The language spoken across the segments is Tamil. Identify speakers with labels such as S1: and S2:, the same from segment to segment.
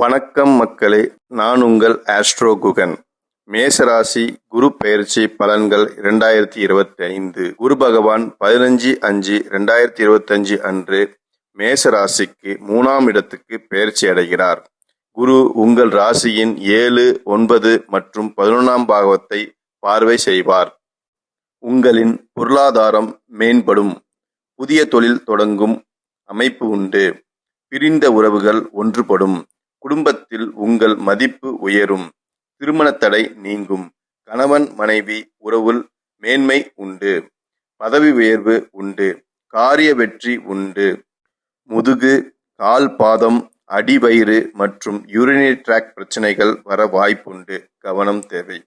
S1: வணக்கம் மக்களே நான் உங்கள் ஆஸ்ட்ரோ குகன். மேசராசி குரு பெயர்ச்சி பலன்கள் இரண்டாயிரத்தி இருபத்தி ஐந்து குரு பகவான் பதினஞ்சு அஞ்சு ரெண்டாயிரத்தி இருபத்தஞ்சு அன்று மேசராசிக்கு மூணாம் இடத்துக்கு பெயர்ச்சி அடைகிறார். குரு உங்கள் ராசியின் ஏழு ஒன்பது மற்றும் பதினொன்றாம் பாகவத்தை பார்வை செய்வார். உங்களின் பொருளாதாரம் மேம்படும். புதிய தொழில் தொடங்கும் அமைப்பு உண்டு. பிரிந்த உறவுகள் ஒன்றுபடும். குடும்பத்தில் உங்கள் மதிப்பு உயரும். திருமணத்தடை நீங்கும். கணவன் மனைவி உறவில் மேன்மை உண்டு. பதவி உயர்வு உண்டு. காரிய வெற்றி உண்டு. முதுகு கால் பாதம் அடிவயிறு மற்றும் யூரினரி ட்ராக் பிரச்சனைகள் வர வாய்ப்புண்டு. கவனம் தேவை.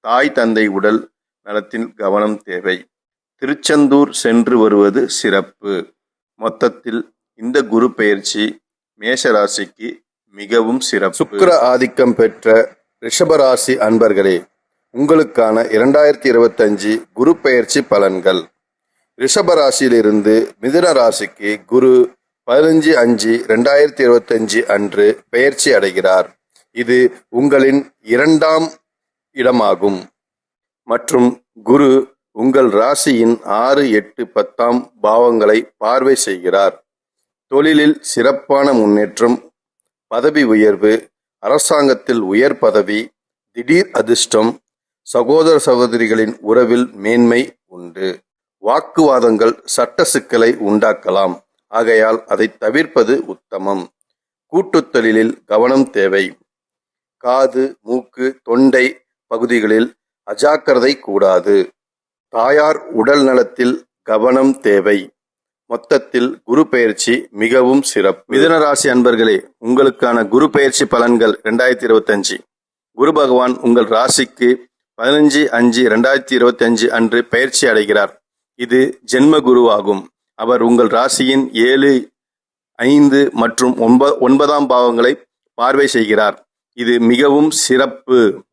S1: தாய் தந்தை உடல் நலத்தில் கவனம் தேவை. திருச்செந்தூர் சென்று வருவது சிறப்பு. மொத்தத்தில் இந்த குரு பயிற்சி மேஷராசிக்கு மிகவும் சிறப்பு. சுக்கர ஆதிக்கம் பெற்ற ரிஷபராசி அன்பர்களே உங்களுக்கான இரண்டாயிரத்தி இருபத்தஞ்சு குரு பெயர்ச்சி பலன்கள். ரிஷபராசியிலிருந்து மிதுன ராசிக்கு குரு பதினஞ்சு அஞ்சு ரெண்டாயிரத்தி இருபத்தஞ்சு அன்று பெயர்ச்சி அடைகிறார். இது உங்களின் இரண்டாம் இடமாகும். மற்றும் குரு உங்கள் ராசியின் ஆறு எட்டு பத்தாம் பாவங்களை பார்வை செய்கிறார். தொழிலில் சிறப்பான முன்னேற்றம் பதவி உயர்வு அரசாங்கத்தில் உயர் பதவி திடீர் அதிர்ஷ்டம் சகோதர சகோதரிகளின் உறவில் மேன்மை உண்டு. வாக்குவாதங்கள் சட்ட சிக்கலை உண்டாக்கலாம். ஆகையால் அதை தவிர்ப்பது உத்தமம். கூட்டுத் தொழிலில் கவனம் தேவை. காது மூக்கு தொண்டை பகுதிகளில் அஜாக்கிரதை கூடாது. தாயார் உடல் நலத்தில் கவனம் தேவை. மொத்தத்தில் குரு பயிற்சி மிகவும் சிறப்பு. மிதுன ராசி அன்பர்களே உங்களுக்கான குரு பயிற்சி பலன்கள் ரெண்டாயிரத்தி இருபத்தஞ்சு. குரு பகவான் உங்கள் ராசிக்கு பதினஞ்சு அஞ்சு ரெண்டாயிரத்தி இருபத்தி அஞ்சு அன்று பயிற்சி அடைகிறார். இது ஜென்ம குருவாகும். அவர் உங்கள் ராசியின் ஏழு ஐந்து மற்றும் ஒன்ப ஒன்பதாம் பாவங்களை பார்வை செய்கிறார். இது மிகவும் சிறப்பு.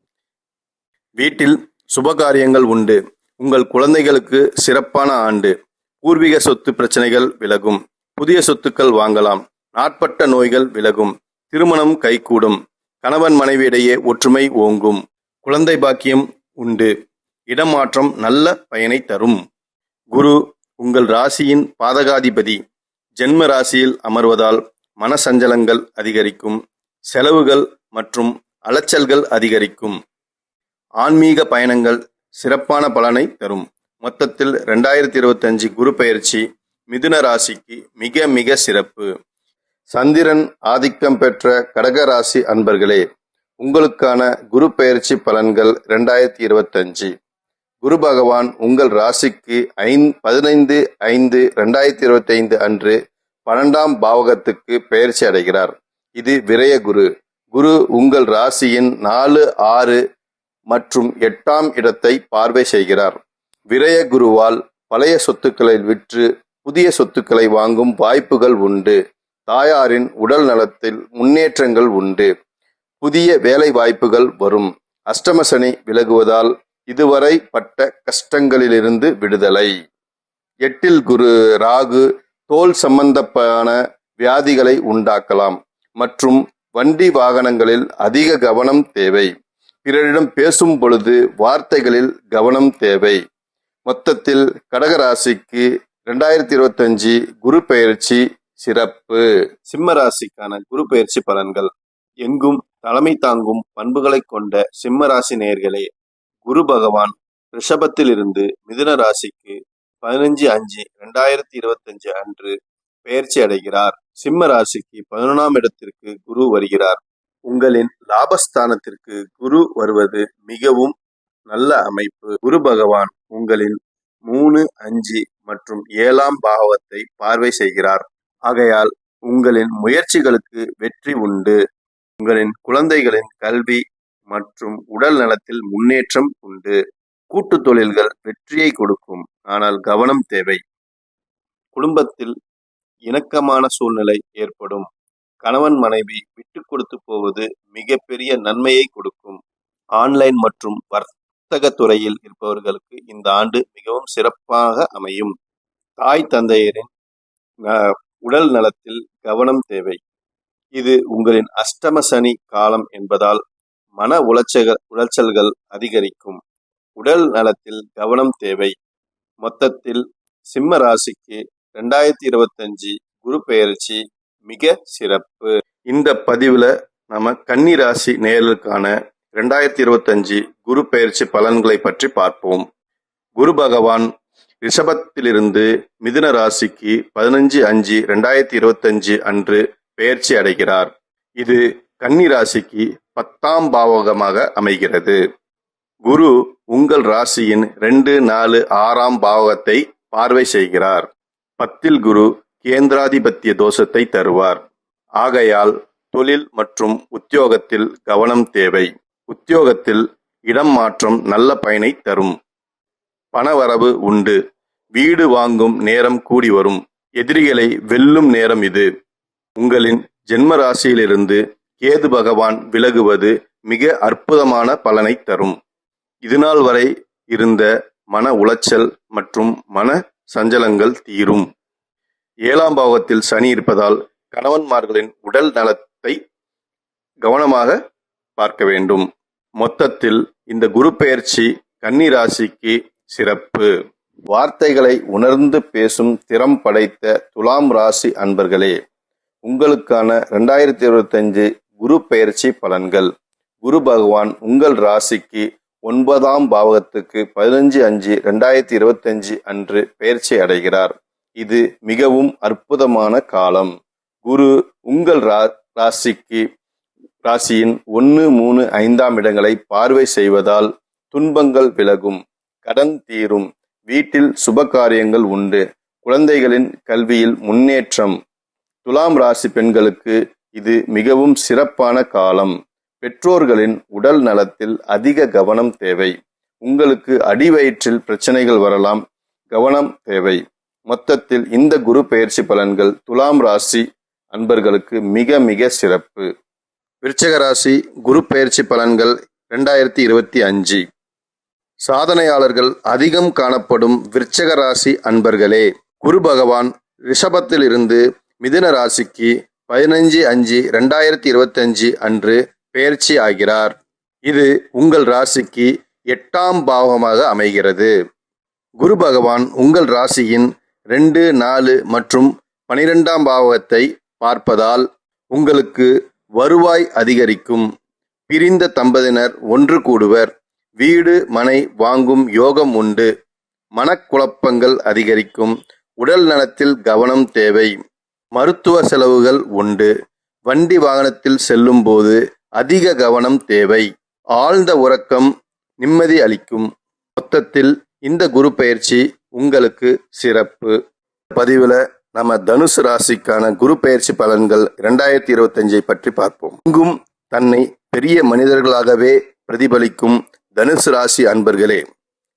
S1: வீட்டில் சுபகாரியங்கள் உண்டு. உங்கள் குழந்தைகளுக்கு சிறப்பான ஆண்டு. பூர்வீக சொத்து பிரச்சனைகள் விலகும். புதிய சொத்துக்கள் வாங்கலாம். நாட்பட்ட நோய்கள் விலகும். திருமணம் கைகூடும். கணவன் மனைவியிடையே ஒற்றுமை ஓங்கும். குழந்தை பாக்கியம் உண்டு. இடமாற்றம் நல்ல பயனை தரும். குரு உங்கள் ராசியின் பாதகாதிபதி. ஜென்ம ராசியில் அமர்வதால் மனசஞ்சலங்கள் அதிகரிக்கும். செலவுகள் மற்றும் அலைச்சல்கள் அதிகரிக்கும். ஆன்மீக பயணங்கள் சிறப்பான பலனை தரும். மொத்தத்தில் ரெண்டாயிரத்தி இருபத்தஞ்சு குரு பயிற்சி மிதுன ராசிக்கு மிக மிக சிறப்பு. சந்திரன் ஆதிக்கம் பெற்ற கடக ராசி அன்பர்களே உங்களுக்கான குரு பயிற்சி பலன்கள் ரெண்டாயிரத்தி இருபத்தஞ்சு. குரு பகவான் உங்கள் ராசிக்கு ஐந் பதினைந்து ஐந்து ரெண்டாயிரத்தி இருபத்தி ஐந்து அன்று பன்னெண்டாம் பாவகத்துக்கு பெயர்ச்சி அடைகிறார். இது விரய குரு. குரு உங்கள் ராசியின் நாலு ஆறு மற்றும் எட்டாம் இடத்தை பார்வை செய்கிறார். விரய குருவால் பழைய சொத்துக்களை விற்று புதிய சொத்துக்களை வாங்கும் வாய்ப்புகள் உண்டு. தாயாரின் உடல் நலத்தில் முன்னேற்றங்கள் உண்டு. புதிய வேலை வாய்ப்புகள் வரும் அஷ்டமசனி விலகுவதால் இதுவரை பட்ட கஷ்டங்களிலிருந்து விடுதலை. எட்டில் குரு ராகு தோல் சம்பந்தப்பான வியாதிகளை உண்டாக்கலாம். மற்றும் வண்டி வாகனங்களில் அதிக கவனம் தேவை. பிறரிடம் பேசும் பொழுது வார்த்தைகளில் கவனம் தேவை. மொத்தத்தில் கடகராசிக்கு ரெண்டாயிரத்தி இருபத்தஞ்சு குரு பெயர்ச்சி சிறப்பு. சிம்ம ராசிக்கான குரு பெயர்ச்சி பலன்கள். எங்கும் தலைமை தாங்கும் பண்புகளை கொண்ட சிம்ம ராசி நேர்களே குரு பகவான் ரிஷபத்தில் இருந்து மிதுன ராசிக்கு பதினஞ்சு அஞ்சு ரெண்டாயிரத்தி இருபத்தஞ்சு அன்று பெயர்ச்சி அடைகிறார். சிம்ம ராசிக்கு பதினொன்றாம் இடத்திற்கு குரு வருகிறார். உங்களின் லாபஸ்தானத்திற்கு குரு வருவது மிகவும் நல்ல அமைப்பு. குரு பகவான் உங்களின் மூணு அஞ்சு மற்றும் ஏழாம் பாவத்தை பார்வை செய்கிறார். ஆகையால் உங்களின் முயற்சிகளுக்கு வெற்றி உண்டு. உங்களின் குழந்தைகளின் கல்வி மற்றும் உடல் நலத்தில் முன்னேற்றம் உண்டு. கூட்டு தொழில்கள் வெற்றியை கொடுக்கும். ஆனால் கவனம் தேவை. குடும்பத்தில் இணக்கமான சூழ்நிலை ஏற்படும். கணவன் மனைவி விட்டு கொடுத்து போவது மிகப்பெரிய நன்மையை கொடுக்கும். ஆன்லைன் மற்றும் வர்த்தக துறையில் இருப்பவர்களுக்கு இந்த ஆண்டு மிகவும் சிறப்பாக அமையும். தாய் தந்தையரின் உடல் நலத்தில் கவனம் தேவை. இது உங்களின் அஷ்டம சனி காலம் என்பதால் மன உளைச்சல்கள் உளைச்சல்கள் அதிகரிக்கும். உடல் நலத்தில் கவனம் தேவை. மொத்தத்தில் சிம்ம ராசிக்கு ரெண்டாயிரத்தி இருபத்தஞ்சு குரு பெயர்ச்சி மிக சிறப்பு. இந்த பதிவுல நம்ம கன்னி ராசி நேயர்களுக்கான இரண்டாயிரத்தி இருபத்தஞ்சு குரு பெயர்ச்சி பலன்களை பற்றி பார்ப்போம். குரு பகவான் ரிஷபத்திலிருந்து மிதுன ராசிக்கு பதினஞ்சு அஞ்சு ரெண்டாயிரத்தி இருபத்தஞ்சு அன்று பெயர்ச்சி அடைகிறார். இது கன்னி ராசிக்கு பத்தாம் பாவகமாக அமைகிறது. குரு உங்கள் ராசியின் ரெண்டு நாலு ஆறாம் பாவகத்தை பார்வை செய்கிறார். பத்தில் குரு கேந்திராதிபத்திய தோஷத்தை தருவார். ஆகையால் தொழில் மற்றும் உத்தியோகத்தில் கவனம் தேவை. உத்தியோகத்தில் இடம் மாற்றம் நல்ல பயனை தரும். பணவரவு உண்டு. வீடு வாங்கும் நேரம் கூடி வரும். எதிரிகளை வெல்லும் நேரம் இது. உங்களின் ஜென்ம ராசியிலிருந்து கேது பகவான் விலகுவது மிக அற்புதமான பலனை தரும். இதுநாள் வரை இருந்த மன உளைச்சல் மற்றும் மன சஞ்சலங்கள் தீரும். ஏழாம் பாவத்தில் சனி இருப்பதால் கணவன்மார்களின் உடல் நலத்தை கவனமாக பார்க்க வேண்டும். மொத்தத்தில் இந்த குரு பெயர்ச்சி கன்னி ராசிக்கு சிறப்பு. வார்த்தைகளை உணர்ந்து பேசும் திறம் படைத்த துலாம் ராசி அன்பர்களே உங்களுக்கான ரெண்டாயிரத்தி இருபத்தஞ்சு குரு பெயர்ச்சி பலன்கள். குரு பகவான் உங்கள் ராசிக்கு ஒன்பதாம் பாவகத்துக்கு பதினஞ்சு அஞ்சு ரெண்டாயிரத்தி இருபத்தஞ்சு அன்று பெயர்ச்சி அடைகிறார். இது மிகவும் அற்புதமான காலம். குரு உங்கள் ரா ராசிக்கு ராசியின் ஒன்று மூணு ஐந்தாம் இடங்களை பார்வை செய்வதால் துன்பங்கள் விலகும் கடன் தீரும் வீட்டில் சுப காரியங்கள் உண்டு குழந்தைகளின் கல்வியில் முன்னேற்றம். துலாம் ராசி பெண்களுக்கு இது மிகவும் சிறப்பான காலம். பெற்றோர்களின் உடல் நலத்தில் அதிக கவனம் தேவை. உங்களுக்கு அடிவயிற்றில் பிரச்சனைகள் வரலாம் கவனம் தேவை. மொத்தத்தில் இந்த குரு பெயர்ச்சி பலன்கள் துலாம் ராசி அன்பர்களுக்கு மிக மிக சிறப்பு. விருச்சக ராசி குரு பயிற்சி பலன்கள் ரெண்டாயிரத்தி இருபத்தி அஞ்சு. சாதனையாளர்கள் அதிகம் காணப்படும் விருச்சக ராசி அன்பர்களே குரு பகவான் ரிஷபத்திலிருந்து மிதுன ராசிக்கு பதினஞ்சு அஞ்சு ரெண்டாயிரத்தி இருபத்தஞ்சு அன்று பெயர்ச்சி ஆகிறார். இது உங்கள் ராசிக்கு எட்டாம் பாவமாக அமைகிறது. குரு பகவான் உங்கள் ராசியின் ரெண்டு நாலு மற்றும் பனிரெண்டாம் பாவகத்தை பார்ப்பதால் உங்களுக்கு வருவாய் அதிகரிக்கும். பிரிந்த தம்பதியினர் ஒன்று கூடுவர். வீடு மனை வாங்கும் யோகம் உண்டு. மனக்குழப்பங்கள் அதிகரிக்கும். உடல் நலத்தில் கவனம் தேவை. மருத்துவ செலவுகள் உண்டு. வண்டி வாகனத்தில் செல்லும் போது அதிக கவனம் தேவை. ஆழ்ந்த உறக்கம் நிம்மதி அளிக்கும். மொத்தத்தில் இந்த குரு பயிற்சி உங்களுக்கு சிறப்பு. பதிவில் நம்ம தனுசு ராசிக்கான குரு பயிற்சி பலன்கள் இரண்டாயிரத்தி இருபத்தஞ்சை பற்றி பார்ப்போம். இங்கும் தன்னை பெரிய மனிதர்களாகவே பிரதிபலிக்கும் தனுசு ராசி அன்பர்களே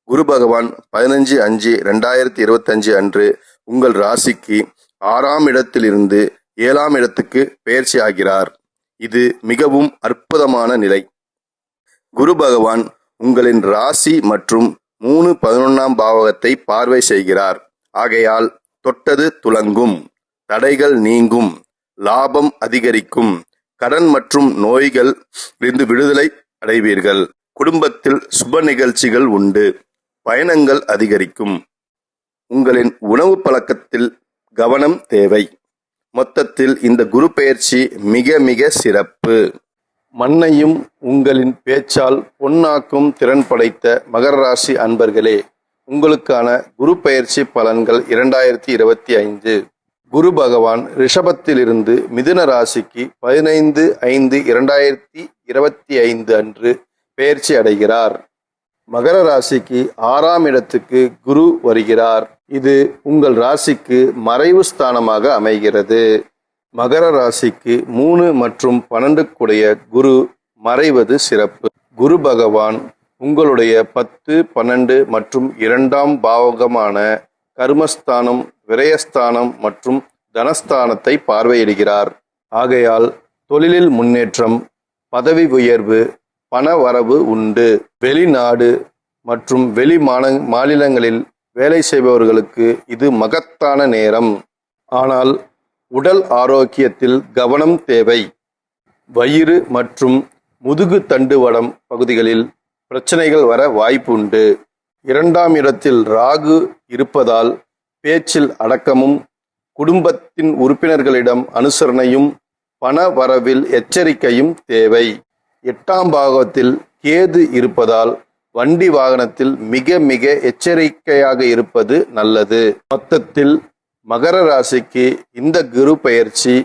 S1: குரு பகவான் பதினஞ்சு அஞ்சு ரெண்டாயிரத்தி இருபத்தஞ்சு அன்று உங்கள் ராசிக்கு ஆறாம் இடத்திலிருந்து ஏழாம் இடத்துக்கு பெயர்ச்சி ஆகிறார். இது மிகவும் அற்புதமான நிலை. குரு பகவான் உங்களின் ராசி மற்றும் மூணு பதினொன்னாம் பாவகத்தை பார்வை செய்கிறார். ஆகையால் தொட்டது துலங்கும் தடைகள் நீங்கும் லாபம் அதிகரிக்கும் கடன் மற்றும் நோய்கள் இருந்து விடுதலை அடைவீர்கள். குடும்பத்தில் சுப நிகழ்ச்சிகள் உண்டு பயணங்கள் அதிகரிக்கும். உங்களின் உணவு பழக்கத்தில் கவனம் தேவை. மொத்தத்தில் இந்த குரு பெயர்ச்சி மிக மிக சிறப்பு. மண்ணையும் உங்களின் பேச்சால் பொன்னாக்கும் திறன் படைத்த மகர ராசி அன்பர்களே உங்களுக்கான குரு பயிற்சி பலன்கள் இரண்டாயிரத்தி இருபத்தி ஐந்து. குரு பகவான் ரிஷபத்திலிருந்து மிதுன ராசிக்கு பதினைந்து ஐந்து இரண்டாயிரத்தி இருபத்தி ஐந்து அன்று பெயர்ச்சி அடைகிறார். மகர ராசிக்கு ஆறாம் இடத்துக்கு குரு வருகிறார். இது உங்கள் ராசிக்கு மறைவு ஸ்தானமாக அமைகிறது. மகர ராசிக்கு மூணு மற்றும் பன்னெண்டுக்குடைய குரு மறைவது சிறப்பு. குரு பகவான் உங்களுடைய பத்து பன்னெண்டு மற்றும் இரண்டாம் பாவகமான கர்மஸ்தானம் விரயஸ்தானம் மற்றும் தனஸ்தானத்தை பார்வையிடுகிறார். ஆகையால் தொழிலில் முன்னேற்றம் பதவி உயர்வு பண வரவு உண்டு. வெளிநாடு மற்றும் வெளி மாந மாநிலங்களில் வேலை செய்பவர்களுக்கு இது மகத்தான நேரம். ஆனால் உடல் ஆரோக்கியத்தில் கவனம் தேவை. வயிறு மற்றும் முதுகு தண்டுவடம் பகுதிகளில் பிரச்சனைகள் வர வாய்ப்பு உண்டு. இரண்டாம் இடத்தில் ராகு இருப்பதால் பேச்சில் அடக்கமும் குடும்பத்தின் உறுப்பினர்களிடம் அனுசரணையும் பண வரவில் எச்சரிக்கையும் தேவை. எட்டாம் பாகத்தில் கேது இருப்பதால் வண்டி வாகனத்தில் மிக மிக எச்சரிக்கையாக இருப்பது நல்லது. மொத்தத்தில் மகர ராசிக்கு இந்த குரு பயிற்சி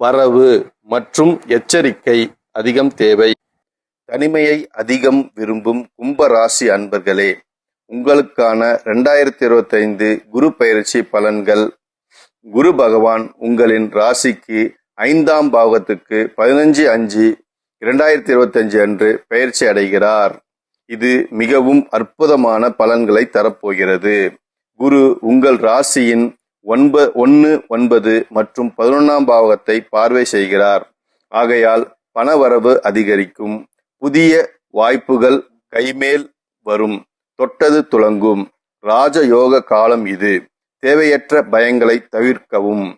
S1: வரவு மற்றும் எச்சரிக்கை அதிகம் தேவை. தனிமையை அதிகம் விரும்பும் கும்ப ராசி அன்பர்களே உங்களுக்கான ரெண்டாயிரத்தி இருபத்தைந்து குரு பயிற்சி பலன்கள். குரு பகவான் உங்களின் ராசிக்கு ஐந்தாம் பாவத்துக்கு பதினஞ்சு அஞ்சு இரண்டாயிரத்தி இருபத்தஞ்சு அன்று பயிற்சி அடைகிறார். இது மிகவும் அற்புதமான பலன்களை தரப்போகிறது. குரு உங்கள் ராசியின் ஒன்ப ஒன்று ஒன்பது மற்றும் பதினொன்றாம் பாவகத்தை பார்வை செய்கிறார். ஆகையால் பணவரவு அதிகரிக்கும். புதிய வாய்ப்புகள் கைமேல் வரும். தொட்டது துளங்கும். ராஜயோக காலம் இது. தேவையற்ற பயங்களை தவிர்க்கவும்.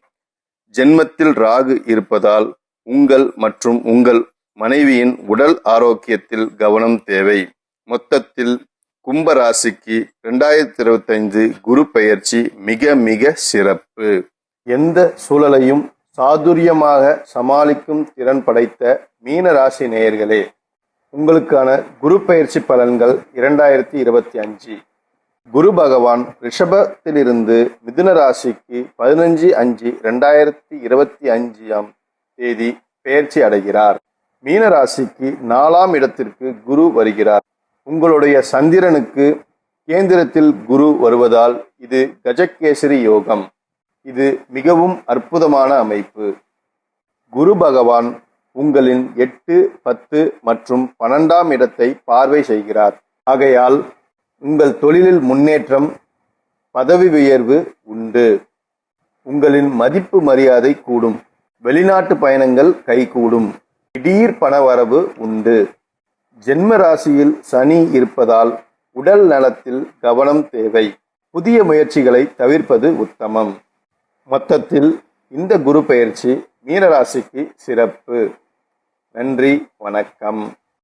S1: ஜென்மத்தில் ராகு இருப்பதால் உங்கள் மற்றும் உங்கள் மனைவியின் உடல் ஆரோக்கியத்தில் கவனம் தேவை. மொத்தத்தில் கும்பராசிக்கு ரெண்டாயிரத்தி இருபத்தைந்து குரு பெயர்ச்சி மிக மிக சிறப்பு. எந்த சூழலையும் சாதுரியமாக சமாளிக்கும் திறன் படைத்த மீன ராசி நேயர்களே உங்களுக்கான குரு பயிற்சி பலன்கள் இரண்டாயிரத்தி இருபத்தி அஞ்சு. குரு பகவான் ரிஷபத்திலிருந்து மிதுன ராசிக்கு பதினஞ்சு அஞ்சு ரெண்டாயிரத்தி இருபத்தி அஞ்சாம் தேதி பெயர்ச்சி அடைகிறார். மீன ராசிக்கு நாலாம் இடத்திற்கு குரு வருகிறார். உங்களுடைய சந்திரனுக்கு கேந்திரத்தில் குரு வருவதால் இது கஜகேசரி யோகம். இது மிகவும் அற்புதமான அமைப்பு. குரு பகவான் உங்களின் எட்டு பத்து மற்றும் பன்னெண்டாம் இடத்தை பார்வை செய்கிறார். ஆகையால் உங்கள் தொழிலில் முன்னேற்றம் பதவி உயர்வு உண்டு. உங்களின் மதிப்பு மரியாதை கூடும். வெளிநாட்டு பயணங்கள் கைகூடும். திடீர் பணவரவு உண்டு. ஜென்ம ராசியில் சனி இருப்பதால் உடல் நலத்தில் கவனம் தேவை. புதிய முயற்சிகளை தவிர்ப்பது உத்தமம். மொத்தத்தில் இந்த குரு பெயர்ச்சி மீனராசிக்கு சிறப்பு. நன்றி வணக்கம்.